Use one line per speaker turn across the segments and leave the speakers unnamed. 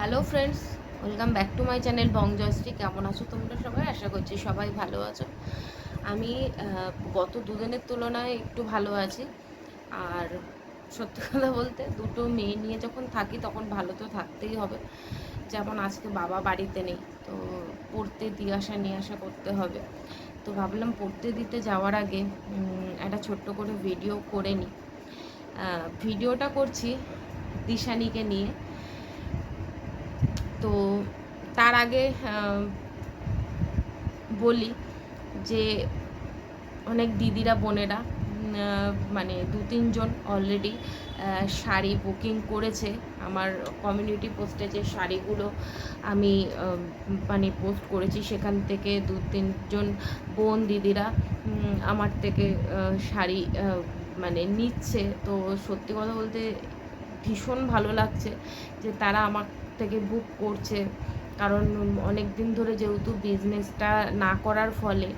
Hello friends welcome back to my channel Bong Joyshree কেমন আছো তোমরা সবাই? আশা করছি সবাই ভালো আছো। আমি গত দুদিনের তুলনায় একটু ভালো আছি। আর সত্যি কথা বলতে, দুটো মেয়ে নিয়ে যখন থাকি, তখন ভালো তো থাকতেই হবে। যেমন আজকে বাবা বাড়িতে নেই, তো পড়তে দিয়ে আসা, নিয়ে আসা করতে হবে। তো ভাবলাম পড়তে দিতে যাওয়ার আগে একটা ছোট্ট করে ভিডিও করে নিই। ভিডিওটা করছি দিশানিকে নিয়ে। তো তার আগে বলি যে অনেক দিদিরা, বোনেরা মানে দু তিনজন অলরেডি শাড়ি বুকিং করেছে। আমার কমিউনিটি পোস্টে যে শাড়িগুলো আমি মানে পোস্ট করেছি, সেখান থেকে দু তিনজন বোন দিদিরা আমার থেকে শাড়ি মানে নিচ্ছে। তো সত্যি কথা বলতে ভীষণ ভালো লাগছে যে তারা আমার থেকে বুক করছে। কারণ অনেক দিন ধরে যেহেতু বিজনেসটা না করার ফলে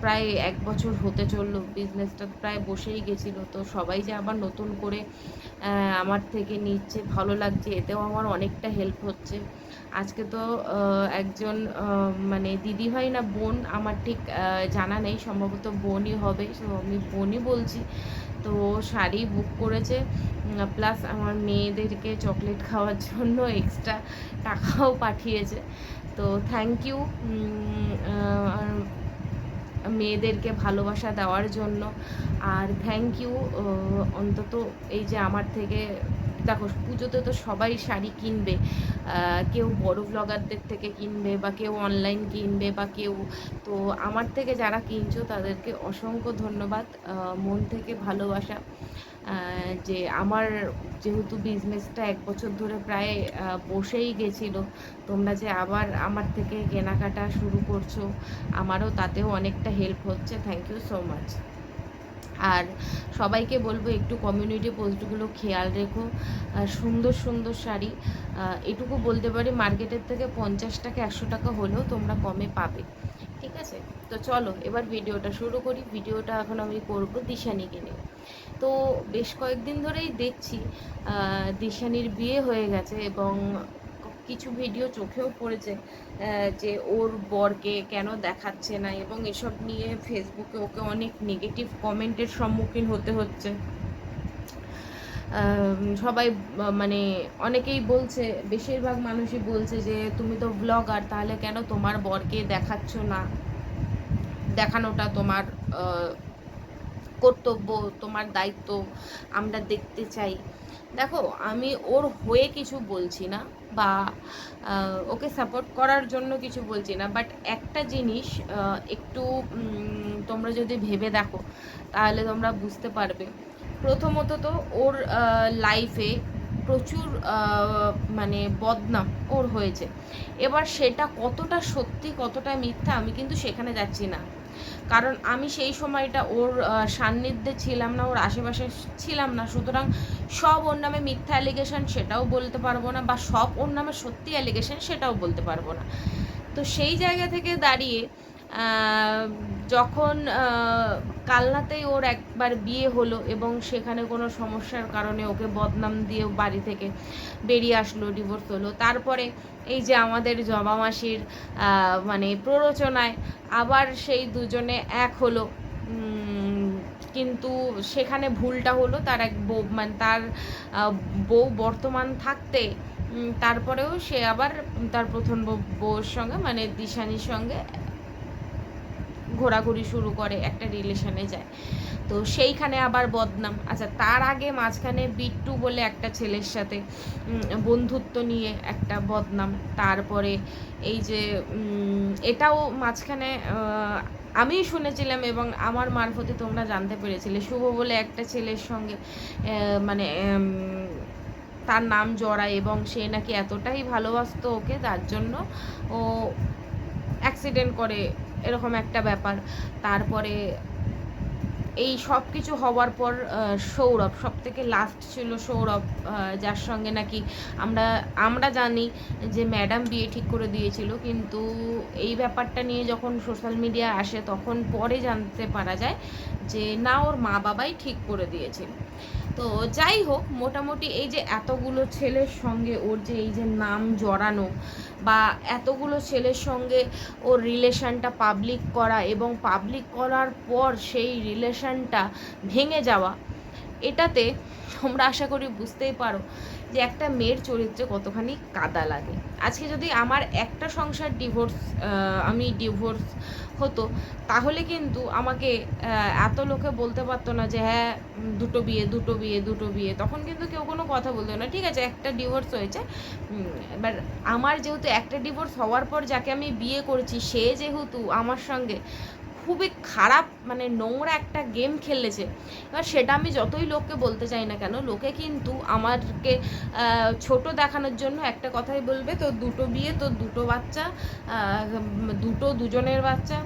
প্রায় এক বছর হতে চলল। বিজনেসটা প্রায় বসেই গেছিল। তো সবাই যে আবার নতুন করে আমার থেকে নিচ্ছে, ভালো লাগছে, এতেও আমার অনেকটা হেল্প হচ্ছে। আজকে তো একজন মানে দিদি হয় না, বোন, আমার ঠিক জানা নেই, সম্ভবত বোনই হবে। তো আমি বোনই বলছি। তো শাড়ি বুক করেছে। প্লাস আমার মেয়েদেরকে চকলেট খাওয়ার জন্য এক্সট্রা টাকাও পাঠিয়েছে। তো থ্যাংক ইউ মেয়েদেরকে ভালোবাসা দেওয়ার জন্য। আর থ্যাংক ইউ অন্তত এই যে আমার থেকে দেখো, পুজোতে তো সবাই শাড়ি কিনবে কেউ বড় ব্লগারদের থেকে কিনবে বা কেউ অনলাইন কিনবে বা কেউ, তো আমার থেকে যারা কিনছো তাদেরকে অসংখ্য ধন্যবাদ মন থেকে ভালোবাসা যে আমার যেহেতু বিজনেসটা এক বছর ধরে প্রায় বসেই গেছিল, তোমরা যে আবার আমার থেকে কেনাকাটা শুরু করছ, আমারও তাতেও অনেকটা হেল্প হচ্ছে থ্যাংক ইউ সো মাচ আর সবাইকে বলব একটু কমিউনিটি পোস্টগুলো খেয়াল রেখো। সুন্দর সুন্দর শাড়ি। এটুকু বলতে পারি, মার্কেটের থেকে পঞ্চাশ টাকা, একশো টাকা হলেও তোমরা কমে পাবে। ঠিক আছে? তো চলো, এবার ভিডিওটা শুরু করি। ভিডিওটা এখন আমি করব দিশানিকে নিয়ে। তো বেশ কয়েকদিন ধরেই দেখছি দিশানির বিয়ে হয়ে গেছে এবং কিছু ভিডিও চোখেও পড়েছে যে ওর বরকে কেন দেখাচ্ছে না এবং এসব নিয়ে ফেসবুকে ওকে অনেক নেগেটিভ কমেন্টের সম্মুখীন হতে হচ্ছে। সবাই মানে অনেকেই বলছে, বেশিরভাগ মানুষই বলছে যে, তুমি তো ব্লগার তাহলে কেন তোমার বরকে দেখাচ্ছ না? দেখানোটা তোমার কর্তব্য, তোমার দায়িত্ব আমরা দেখতে চাই। দেখো, আমি ওর হয়ে কিছু বলছি না বা ওকে সাপোর্ট করার জন্য কিছু বলছি না বাট একটা জিনিস একটু তোমরা যদি ভেবে দেখো, তাহলে তোমরা বুঝতে পারবে। প্রথমত তো ওর লাইফে প্রচুর মানে বদনাম ওর হয়েছে। এবার সেটা কতটা সত্যি, কতটা মিথ্যা আমি কিন্তু সেখানে যাচ্ছি না। কারণ আমি সেই সময়টা ওর সান্নিধ্যে ছিলাম না, ওর আশেপাশে ছিলাম না। সুতরাং সব ওর নামে মিথ্যা অ্যালিগেশন সেটাও বলতে পারব না, বা সব ওর নামে সত্যি অ্যালিগেশন সেটাও বলতে পারব না। তো সেই জায়গা থেকে দাঁড়িয়ে যখন কালনাতেই ওর একবার বিয়ে হলো এবং সেখানে কোনো সমস্যার কারণে ওকে বদনাম দিয়ে বাড়ি থেকে বেরিয়ে আসলো ডিভোর্স হলো। তারপরে এই যে আমাদের জবা মাসির মানে প্ররোচনায় আবার সেই দুজনে এক হলো কিন্তু সেখানে ভুলটা হলো। তার এক বউ মানে তার বউ বর্তমান থাকতে তারপরেও সে আবার তার প্রথম বউ- বউয়ের সঙ্গে মানে দিশানির সঙ্গে ঘোরাঘুরি শুরু করে, একটা রিলেশনে যায়। তো সেইখানে আবার বদনাম। আচ্ছা তার আগে মাঝখানে বিট্টু বলে একটা ছেলের সাথে বন্ধুত্ব নিয়ে একটা বদনাম। তারপরে এই যে এটাও মাঝখানে আমিই শুনেছিলাম এবং আমার মারফতে তোমরা জানতে পেরেছিলে। শুভ বলে একটা ছেলের সঙ্গে মানে তার নাম জড়ায় এবং সে নাকি এতটাই ভালোবাসতো ওকে, তার জন্য ও অ্যাক্সিডেন্ট করে এরকম একটা ব্যাপার। তারপরে এই সব কিছু হওয়ার পর সৌরভ সব থেকে লাস্ট ছিল সৌরভ যার সঙ্গে নাকি আমরা আমরা জানি যে ম্যাডাম বিয়ে ঠিক করে দিয়েছিল, কিন্তু এই ব্যাপারটা নিয়ে যখন সোশ্যাল মিডিয়া আসে, তখন পরে জানতে পারা যায় যে না, ওর মা বাবাই ঠিক করে দিয়েছিল তো যাই হোক, মোটামুটি এই যে এতগুলো ছেলের সঙ্গে ওর যে এই যে নাম জড়ানো বা এতগুলো ছেলের সঙ্গে ওর রিলেশানটা পাবলিক করা এবং পাবলিক করার পর সেই রিলেশানটা ভেঙে যাওয়া, এটাতে তোমরা আশা করি বুঝতেই পারো যে একটা মেয়ের চরিত্রে কতখানি কাদা লাগে। আজকে যদি আমার একটা সংসার ডিভোর্স আমি ডিভোর্স হতো, তাহলে কিন্তু আমাকে এত লোকে বলতে পারতো না যে হ্যাঁ দুটো বিয়ে দুটো বিয়ে দুটো বিয়ে। তখন কিন্তু কেউ কোনো কথা বলতো না। ঠিক আছে, একটা ডিভোর্স হয়েছে এবার আমার যেহেতু একটা ডিভোর্স হওয়ার পর যাকে আমি বিয়ে করেছি, সে যেহেতু আমার সঙ্গে খুবই খারাপ মানে নোংরা একটা গেম খেলেছে। এবার সেটা আমি যতই লোককে বলতে চাই না কেন, লোকে কিন্তু আমারকে ছোট দেখানোর জন্য একটা কথাই বলবে তো দুটো বিয়ে তো দুটো বাচ্চা দুটো দুজনের বাচ্চা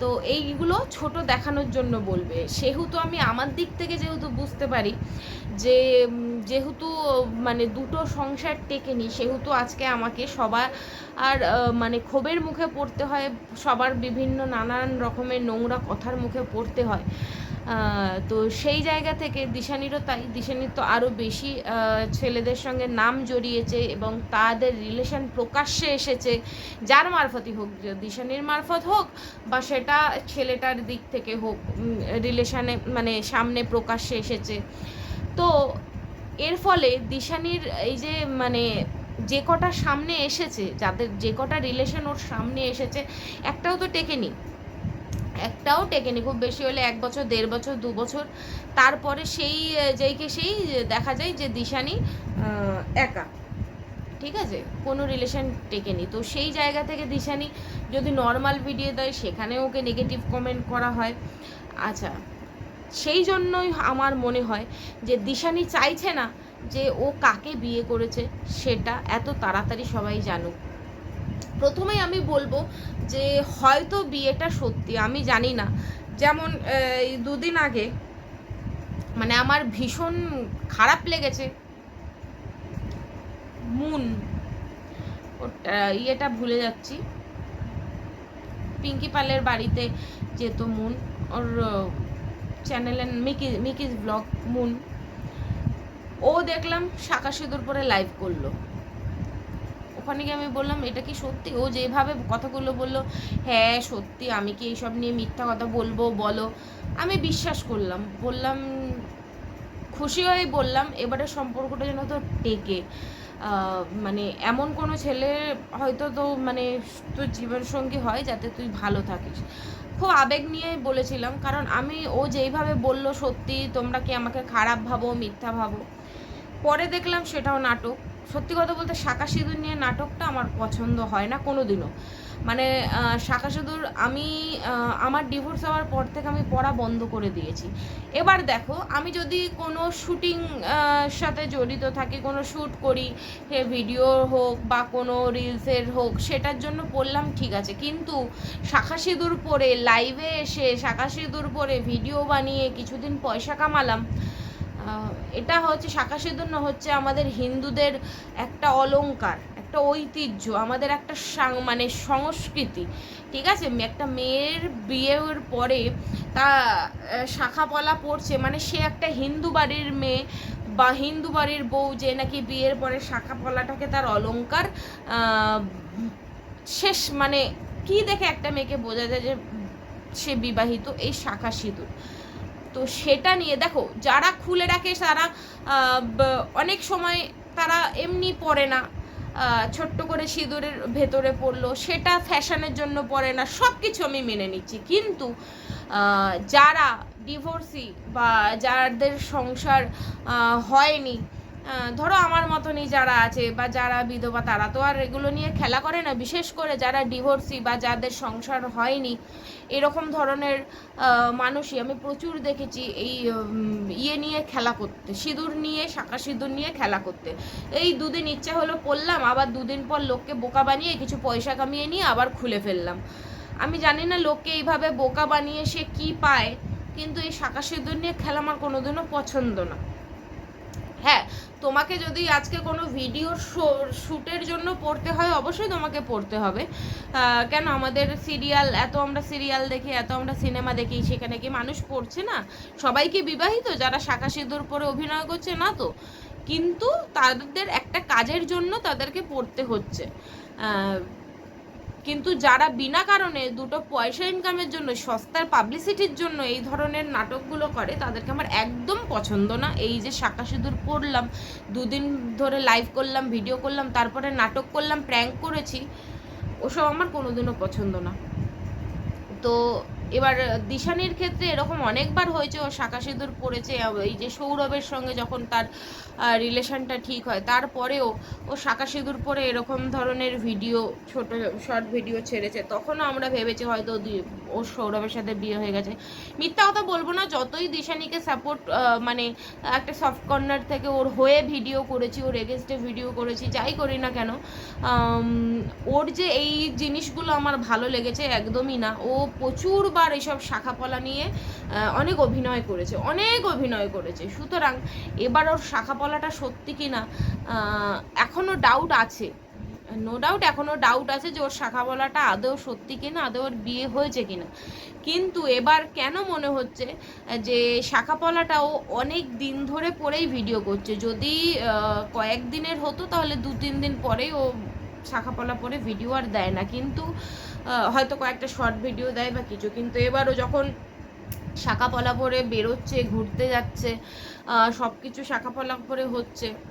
তো এইগুলো ছোট দেখানোর জন্য বলবে। সেহেতু আমি আমার দিক থেকে যেহেতু বুঝতে পারি যে যেহেতু মানে দুটো সংসার টেকে নি সেহেতু আজকে আমাকে সবার, আর মানে ক্ষোভের মুখে পড়তে হয়, সবার বিভিন্ন নানান রকমের নোংরা কথার মুখে পড়তে হয়। তো সেই জায়গা থেকে দিশানিরও তাই, দিশানির তো আরও বেশি ছেলেদের সঙ্গে নাম জড়িয়েছে এবং তাদের রিলেশন প্রকাশ্যে এসেছে। যার মারফতই হোক দিশানির মারফত হোক বা সেটা ছেলেটার দিক থেকে হোক রিলেশনে মানে সামনে প্রকাশ্যে এসেছে। তো এর ফলে দিশানির এই যে মানে যে কটা সামনে এসেছে, যাদের যে কটা রিলেশন ওর সামনে এসেছে, একটাও তো টেকেনি। একটাও টেকেনি। খুব বেশি হলে এক বছর, দেড় বছর, দু বছর। তারপরে সেই, যেইকে সেই, দেখা যায় যে দিশানি একা। ঠিক আছে? কোনো রিলেশন টেকেনি। তো সেই জায়গা থেকে দিশানি যদি নর্মাল ভিডিও দেয় সেখানে ওকে নেগেটিভ কমেন্ট করা হয়। আচ্ছা সেই জন্যই আমার মনে হয় যে দিশানি চাইছে না যে ও কাকে বিয়ে করেছে, সেটা এত তাড়াতাড়ি সবাই জানুক। প্রথমেই আমি বলব যে হয়তো বিয়েটা সত্যি, আমি জানি না। যেমন এই দুদিন আগে মানে আমার ভীষণ খারাপ লেগেছে। মুন, ওটা, ইয়েটা ভুলে যাচ্ছি। পিঙ্কি পালের বাড়িতে যেত মুন, ওর চ্যানেলে মিকি মিকিস ব্লগ মুন। ও দেখলাম শাঁখা সিঁদুর পরে লাইভ করল। ওখানে গিয়ে আমি বললাম, এটা কি সত্যি? ও যেভাবে কথাগুলো বলল হ্যাঁ সত্যি, আমি কি এইসব নিয়ে মিথ্যা কথা বলব, বলো? আমি বিশ্বাস করলাম, বললাম, খুশি হয়েই বললাম, এবারে সম্পর্কটা যেন তো টেকে। মানে এমন কোনো ছেলে হয়তো তো মানে তোর জীবনসঙ্গী হয় যাতে তুই ভালো থাকিস। খুব আবেগ নিয়ে বলেছিলাম, কারণ আমি, ও যেইভাবে বলল, সত্যি, তোমরা কি আমাকে খারাপ ভাবো, মিথ্যা ভাবো? পরে দেখলাম সেটাও নাটক। সত্যি কথা বলতে শাঁকা সিঁদুর নিয়ে নাটকটা আমার পছন্দ হয় না কোনো দিনও মানে শাঁকা সিঁদুর আমি আমার ডিভোর্স হওয়ার পর থেকে আমি পড়া বন্ধ করে দিয়েছি। এবার দেখো, আমি যদি কোনো শুটিং সাথে জড়িত থাকি, কোনো শ্যুট করি ভিডিও হোক বা কোনো রিলসের হোক, সেটার জন্য পড়লাম ঠিক আছে। কিন্তু শাঁখা সিঁদুর পরে লাইভে এসে, শাঁখা সিঁদুর পরে ভিডিও বানিয়ে কিছুদিন পয়সা কামালাম এটা হচ্ছে শাঁখা না হচ্ছে আমাদের হিন্দুদের একটা অলঙ্কার একটা ঐতিহ্য, আমাদের একটা মানে সংস্কৃতি, ঠিক আছে? একটা মেয়ের বিয়ের পরে তা শাখা পলা পড়ছে মানে সে একটা হিন্দু বাড়ির মেয়ে বা হিন্দু বাড়ির বউ যে নাকি বিয়ের পরে শাখা পলাটাকে তার অলঙ্কার শেষ মানে কি দেখে একটা মেয়েকে বোঝা যায় যে সে বিবাহিত এই শাখা সিঁদুর তো সেটা নিয়ে, দেখো, যারা খুলে রাখে তারা অনেক সময় তারা এমনি পরে না। ছোট্ট করে সিঁদুরের ভেতরে পড়ল, সেটা ফ্যাশনের জন্য পরে না সব কিছু আমি মেনে নিচ্ছি। কিন্তু যারা ডিভোর্সি বা যাদের সংসার হয়নি ধরো আমার মতনই যারা আছে বা যারা বিধবা, তারা তো আর এগুলো নিয়ে খেলা করে না। বিশেষ করে যারা ডিভোর্সি বা যাদের সংসার হয়নি, এরকম ধরনের মানুষই আমি প্রচুর দেখেছি এই ইয়ে নিয়ে খেলা করতে, সিঁদুর নিয়ে, শাঁখা সিঁদুর নিয়ে খেলা করতে। এই দুদিন ইচ্ছা হলো পড়লাম আবার দুদিন পর লোককে বোকা বানিয়ে কিছু পয়সা কামিয়ে নিয়ে আবার খুলে ফেললাম। আমি জানি না লোককে এইভাবে বোকা বানিয়ে সে কি পায়, কিন্তু এই শাঁখা সিঁদুর নিয়ে খেলা আমার কোনোদিনও পছন্দ না। হ্যাঁ তোমাকে যদি আজকে কোনো ভিডিও শ্যুটের জন্য পড়তে হয়, অবশ্যই তোমাকে পড়তে হবে। কেন আমাদের সিরিয়াল এত আমরা সিরিয়াল দেখি, এত আমরা সিনেমা দেখি, সেখানে কি মানুষ পড়ছে না? সবাই কি বিবাহিত? যারা শাখা সিঁদুর পরে অভিনয় করছে, না তো। কিন্তু তাদের একটা কাজের জন্য তাদেরকে পড়তে হচ্ছে। কিন্তু যারা বিনা কারণে দুটো পয়সা ইনকামের জন্য সস্তার পাবলিসিটির জন্য এই ধরনের নাটকগুলো করে, তাদেরকে আমার একদম পছন্দ না। এই যে শাঁকা সিঁদুর করলাম দুদিন ধরে লাইভ করলাম ভিডিও করলাম, তারপরে নাটক করলাম প্র্যাঙ্ক করেছি, ওসব আমার কোনোদিনও পছন্দ না। তো এবার দিশানির ক্ষেত্রে এরকম অনেকবার হয়েছে, ও শাখা সিঁদুর পড়েছে এই যে সৌরভের সঙ্গে যখন তার রিলেশনটা ঠিক হয়, তারপরেও ও শাখা সিঁদুর পরে এরকম ধরনের ভিডিও ছোট শর্ট ভিডিও ছেড়েছে, তখনও আমরা ভেবেছি হয়তো ওর সৌরভের সাথে বিয়ে হয়ে গেছে। মিথ্যা কথা বলব না, যতই দিশানিকে সাপোর্ট মানে একটা সফট কর্নার থেকে ওর হয়ে ভিডিও করেছি, ওর এগেনস্টে ভিডিও করেছি, যাই করি না কেন ওর যে এই জিনিসগুলো আমার ভালো লেগেছে, একদমই না, ও প্রচুরবার এইসব শাখাপলা নিয়ে অনেক অভিনয় করেছে অনেক অভিনয় করেছে। সুতরাং এবার ওর শাখাপলাটা সত্যি কি না আহ, এখনও ডাউট আছে। নো ডাউট এখনও ডাউট আছে যে ওর শাখাপলাটা আদৌ সত্যি কিনা আদৌ ওর বিয়ে হয়েছে কিনা। কিন্তু এবার কেন মনে হচ্ছে যে শাখাপলাটা ও অনেক দিন ধরে পরেই ভিডিও করছে? যদি আহ, কয়েকদিনের হতো তাহলে দু তিন দিন পরেই ও শাখাপলা পরে ভিডিও আর দেয় না। কিন্তু হয়তো কয়েকটা শর্ট ভিডিও দেয় বা কিছু। কিন্তু এবারও যখন শাখাপলা পরে বেরোচ্ছে, ঘুরতে যাচ্ছে সব কিছু শাখাপলা পরে হচ্ছে প্লা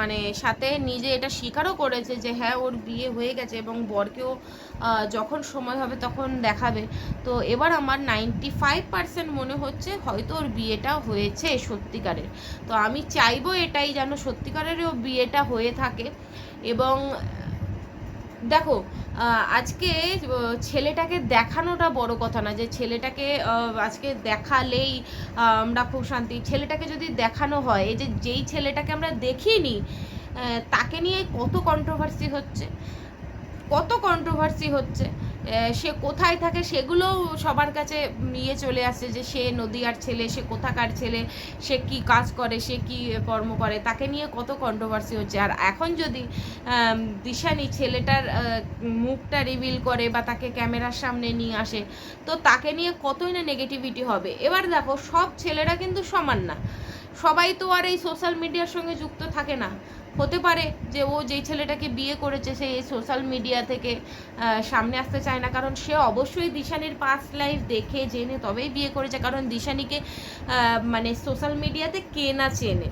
মানে সাথে নিজে এটা স্বীকারও করেছে যে হ্যাঁ ওর বিয়ে হয়ে গেছে এবং বরকেও যখন সময় হবে তখন দেখাবে। তো এবার আমার নাইনটি ফাইভ পার্সেন্ট মনে হচ্ছে হয়তো ওর বিয়েটা হয়েছে সত্যিকারের। তো আমি চাইব এটাই যেন সত্যিকারেরও বিয়েটা হয়ে থাকে এবং দেখো আজকে ছেলেটাকে দেখানোটা বড় কথা না, যে ছেলেটাকে আজকে দেখালেই আমরা খুব শান্তি। ছেলেটাকে যদি দেখানো হয়, এই যে যেই ছেলেটাকে আমরা দেখিনি তাকে নিয়ে কত কন্ট্রোভার্সি হচ্ছে? কত কন্ট্রোভার্সি হচ্ছে? সে কোথায় থাকে সেগুলোও সবার কাছে নিয়ে চলে আসছে যে সে নদীয়ার ছেলে, সে কোথাকার ছেলে, সে কি কাজ করে, সে কি কর্ম করে, তাকে নিয়ে কত কন্ট্রোভার্সি হচ্ছে। আর এখন যদি দিশানি ছেলেটার মুখটা রিভিল করে বা তাকে ক্যামেরার সামনে নিয়ে আসে, তো তাকে নিয়ে কতই না নেগেটিভিটি হবে। এবার দেখো, সব ছেলেরা কিন্তু সমান না। সবাই তো আর এই সোশ্যাল মিডিয়ার সঙ্গে যুক্ত থাকে না। হতে পারে যে ও যেই ছেলেটাকে বিয়ে করেছে সে এই সোশ্যাল মিডিয়া থেকে সামনে আসতে চায় না। কারণ সে অবশ্যই দিশানির পাস্ট লাইফ দেখে, জেনে তবেই বিয়ে করেছে। কারণ দিশানিকে মানে সোশ্যাল মিডিয়াতে কে না চেনে।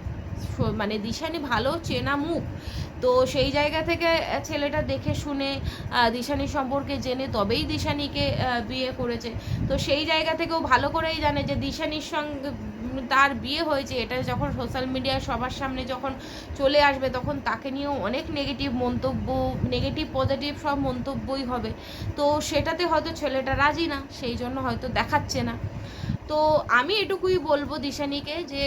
মানে দিশানি ভালো চেনা মুখ। তো সেই জায়গা থেকে ছেলেটা দেখে শুনে দিশানি সম্পর্কে জেনে তবেই দিশানিকে বিয়ে করেছে। তো সেই জায়গা থেকেও ভালো করেই জানে যে দিশানির সঙ্গে তার বিয়ে হয়েছে। এটা যখন সোশ্যাল মিডিয়ায় সবার সামনে যখন চলে আসবে, তখন তাকে নিয়েও অনেক নেগেটিভ মন্তব্য নেগেটিভ পজিটিভ সব মন্তব্যই হবে। তো সেটাতে হয়তো ছেলেটা রাজি না, সেই জন্য হয়তো দেখাচ্ছে না। তো আমি এটুকুই বলব দিশানিকে যে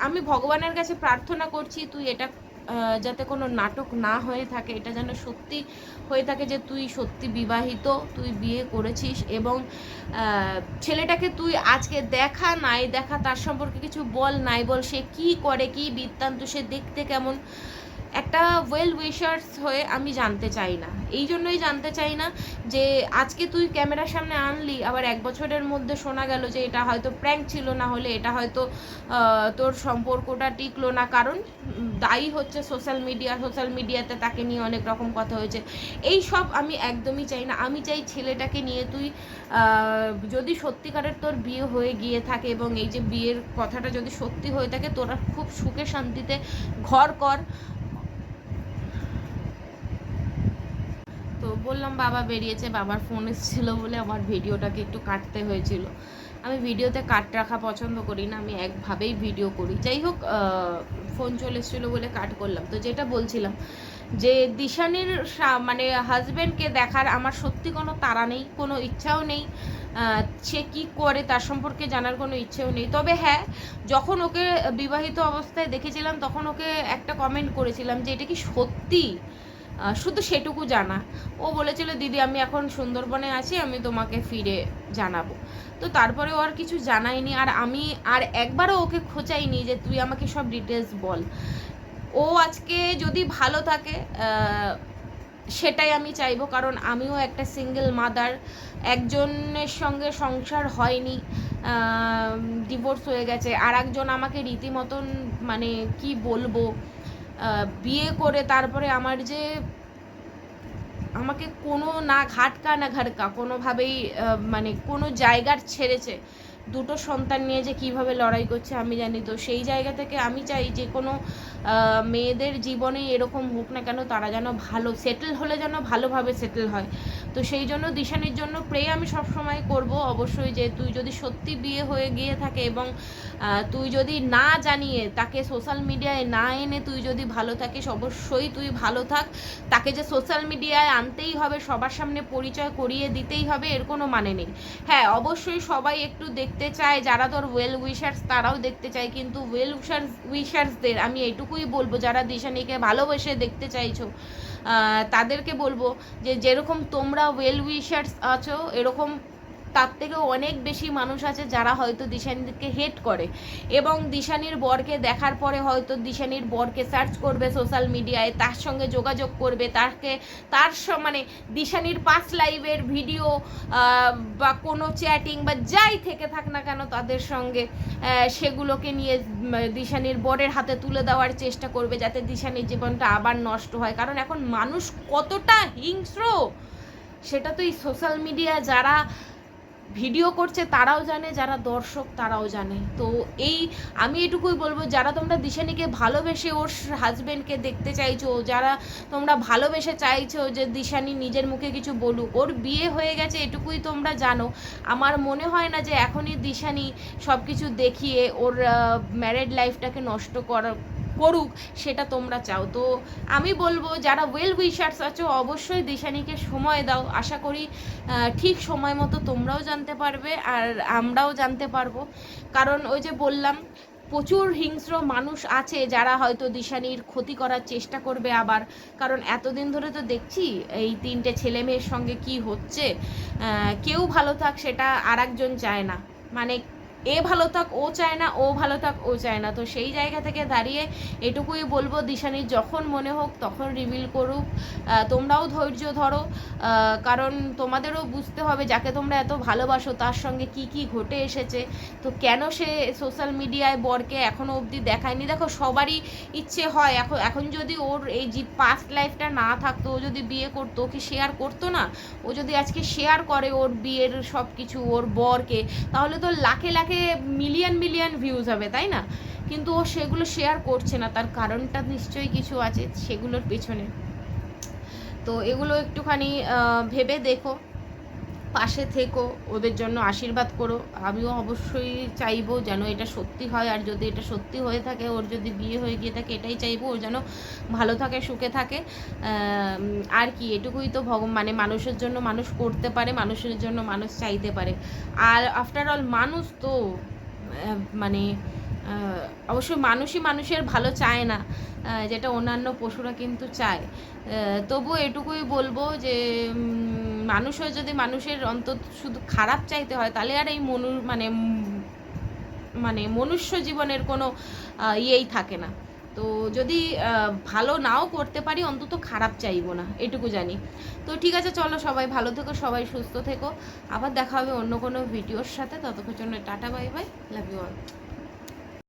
আমি ভগবানের কাছে প্রার্থনা করছি, তুই এটা যাতে কোনো নাটক না হয়ে থাকে, এটা যেন সত্যি হয়ে থাকে যে তুই সত্যি বিবাহিত, তুই বিয়ে করেছিস এবং ছেলেটাকে তুই আজকে দেখা, নাই দেখা, তার সম্পর্কে কিছু বল, নাই বল, সে কি করে, কি বৃত্তান্ত, সে দেখতে কেমন? একটা ওয়েল উইশার্স হয়ে আমি জানতে চাই না। এই জন্যই জানতে চাই না যে আজকে তুই ক্যামেরার সামনে আনলি, আবার এক বছরের মধ্যে শোনা গেল যে এটা হয়তো প্র্যাঙ্ক ছিল না হলে এটা হয়তো তোর সম্পর্কটা টিকলো না। কারণ দায়ী হচ্ছে সোশ্যাল মিডিয়া সোশ্যাল মিডিয়াতে তাকে নিয়ে অনেক রকম কথা হয়েছে। এই সব আমি একদমই চাই না। আমি চাই ছেলেটাকে নিয়ে তুই যদি সত্যিকারের তোর বিয়ে হয়ে গিয়ে থাকে এবং এই যে বিয়ের কথাটা যদি সত্যি হয়ে থাকে, তোরা খুব সুখে শান্তিতে ঘর কর তো বললাম, বাবা বেরিয়েছে, বাবার ফোন এসেছিল বলে আমার ভিডিওটাকে একটু কাটতে হয়েছিল। আমি ভিডিওতে কাট রাখা পছন্দ করি না, আমি একভাবেই ভিডিও করি। যাই হোক ফোন চলে এসেছিল বলে কাট করলাম। তো যেটা বলছিলাম যে, দিশানির মানে হাজব্যান্ডকে দেখার আমার সত্যি কোনো তাড়া নেই, কোনো ইচ্ছাও নেই। সে কি করে তার সম্পর্কে জানার কোনো ইচ্ছেও নেই। তবে হ্যাঁ যখন ওকে বিবাহিত অবস্থায় দেখেছিলাম, তখন ওকে একটা কমেন্ট করেছিলাম যে, এটা কি সত্যি? শুধু সেটুকু জানা। ও বলেছিল, দিদি, আমি এখন সুন্দরবনে আছি, আমি তোমাকে ফিরে জানাব। তো তারপরে ও আর কিছু জানায়নি। আর আমি আর একবারও ওকে খোঁচাইনি যে, তুই আমাকে সব ডিটেলস বল। ও আজকে যদি ভালো থাকে সেটাই আমি চাইব। কারণ আমিও একটা সিঙ্গেল মাদার একজনের সঙ্গে সংসার হয়নি ডিভোর্স হয়ে গেছে। আর একজন আমাকে রীতিমতন মানে কি বলব? বিয়ে করে তারপরে আমার যে আমাকে কোনো না ঘাটকা না ঘাটকা, কোনোভাবেই মানে কোনো জায়গার ছেড়েছে। দুটো সন্তান নিয়ে যে কীভাবে লড়াই করছে আমি জানি। তো সেই জায়গা থেকে আমি চাই যে কোনো মেয়েদের জীবনে এরকম হোক না কেন তারা যেন ভালো সেটেল হলে যেন ভালোভাবে সেটেল হয়। তো সেই জন্য দিশানির জন্য প্রে আমি সবসময় করব। অবশ্যই যে তুই যদি সত্যি বিয়ে হয়ে গিয়ে থাকে এবং তুই যদি না জানিয়ে তাকে সোশ্যাল মিডিয়ায় না এনে তুই যদি ভালো থাকিস, অবশ্যই তুই ভালো থাক। তাকে যে সোশ্যাল মিডিয়ায় আনতেই হবে, সবার সামনে পরিচয় করিয়ে দিতেই হবে, এর কোনো মানে নেই। হ্যাঁ অবশ্যই সবাই একটু দেখতে চায়, যারা তোর ওয়েল উইশার্স তারাও দেখতে চায়, কিন্তু ওয়েল উইশার্স উইশার্সদের আমি এইটুকুই বলব, যারা দিশানিকে ভালোবেসে দেখতে চাইছো তাদেরকে বলব যে যেরকম তোমরা ওয়েল উইশার্স আছো, এরকম তার থেকেও অনেক বেশি মানুষ আছে যারা হয়তো দিশানিকে হেট করে। এবং দিশানির বরকে দেখার পরে হয়তো দিশানির বরকে সার্চ করবে সোশ্যাল মিডিয়ায় তার সঙ্গে যোগাযোগ করবে তাকে তার মানে দিশানির পাস লাইভের ভিডিও বা কোনো চ্যাটিং বা যাই থেকে থাক না কেন তাদের সঙ্গে সেগুলোকে নিয়ে দিশানির বরের হাতে তুলে দেওয়ার চেষ্টা করবে যাতে দিশানির জীবনটা আবার নষ্ট হয়। কারণ এখন মানুষ কতটা হিংস্র! সেটা তো এই সোশ্যাল মিডিয়া যারা ভিডিও করছে তারাও জানে, যারা দর্শক তারাও জানে। তো এই, আমি এটুকুই বলব, যারা তোমরা দিশানিকে ভালোবেসে ওর হাজবেন্ডকে দেখতে চাইছো, যারা তোমরা ভালোবেসে চাইছো যে দিশানি নিজের মুখে কিছু বলুক, ওর বিয়ে হয়ে গেছে এটুকুই তোমরা জানো। আমার মনে হয় না যে এখনই দিশানি সব কিছু দেখিয়ে ওর ম্যারেড লাইফটাকে নষ্ট করা করুক, সেটা তোমরা চাও। তো আমি বলব, যারা ওয়েল উইশার্স আছো, অবশ্যই দিশানিকে সময় দাও। আশা করি ঠিক সময় মতো তোমরাও জানতে পারবে আর আমরাও জানতে পারব। কারণ ওই যে বললাম, প্রচুর হিংস্র মানুষ আছে যারা হয়তো দিশানির ক্ষতি করার চেষ্টা করবে আবার। কারণ এতদিন ধরে তো দেখছি, এই তিনটে ছেলে মেয়ের সঙ্গে কি হচ্ছে কেউ ভালো থাক, সেটা আর চায় না। মানে এ ভালো থাক, ও চায় না, ও ভালো থাক, ও চায় না। তো সেই জায়গা থেকে দাঁড়িয়ে এটুকুই বলব, দিশানির যখন মনে হোক তখন রিভিল করুক। তোমরাও ধৈর্য ধরো। কারণ তোমাদেরও বুঝতে হবে যাকে তোমরা এত ভালোবাসো, তার সঙ্গে কি কি ঘটে এসেছে। তো কেন সে সোশ্যাল মিডিয়ায় বরকে এখনও অবধি দেখায়নি? দেখো, সবারই ইচ্ছে হয়। এখন এখন যদি ওর এই যে পাস্ট লাইফটা না থাকতো, ও যদি বিয়ে করতো, ও কি শেয়ার করতো না? ও যদি আজকে শেয়ার করে ওর বিয়ের সব কিছু ওর বরকে, তাহলে তো লাখে লাখে মিলিয়ন মিলিয়ন ভিউজ হবে, তাই না? কিন্তু ও সেগুলো শেয়ার করছে না, তার কারণটা নিশ্চয়ই কিছু আছে সেগুলোর পেছনে। তো এগুলো একটুখানি ভেবে দেখো। পাশে থেকো, ওদের জন্য আশীর্বাদ করো। আমিও অবশ্যই চাইব যেন এটা সত্যি হয়, আর যদি এটা সত্যি হয়ে থাকে, ওর যদি বিয়ে হয়ে গিয়ে থাকে, এটাই চাইব, ও যেন ভালো থাকে, সুখে থাকে। আর কি, এটুকুই তো ভগ মানে মানুষের জন্য মানুষ করতে পারে, মানুষের জন্য মানুষ চাইতে পারে। আর আফটার অল মানুষ তো মানে অবশ্যই মানুষই মানুষের ভালো চায় না যেটা অন্যান্য পশুরা কিন্তু চায়। তবুও এটুকুই বলব যে উম, মানুষও যদি মানুষের অন্তত শুধু খারাপ চাইতে হয় তাহলে আর এই মনু মানে মানে মনুষ্য জীবনের কোনো ইয়েই থাকে না। তো যদি ভালো নাও করতে পারি অন্তত খারাপ চাইব না এটুকু জানি। তো ঠিক আছে চলো সবাই ভালো থেকো সবাই সুস্থ থেকো। আবার দেখা হবে অন্য কোনো ভিডিওর সাথে ততক্ষণ জন্য ta ta bye bye love you all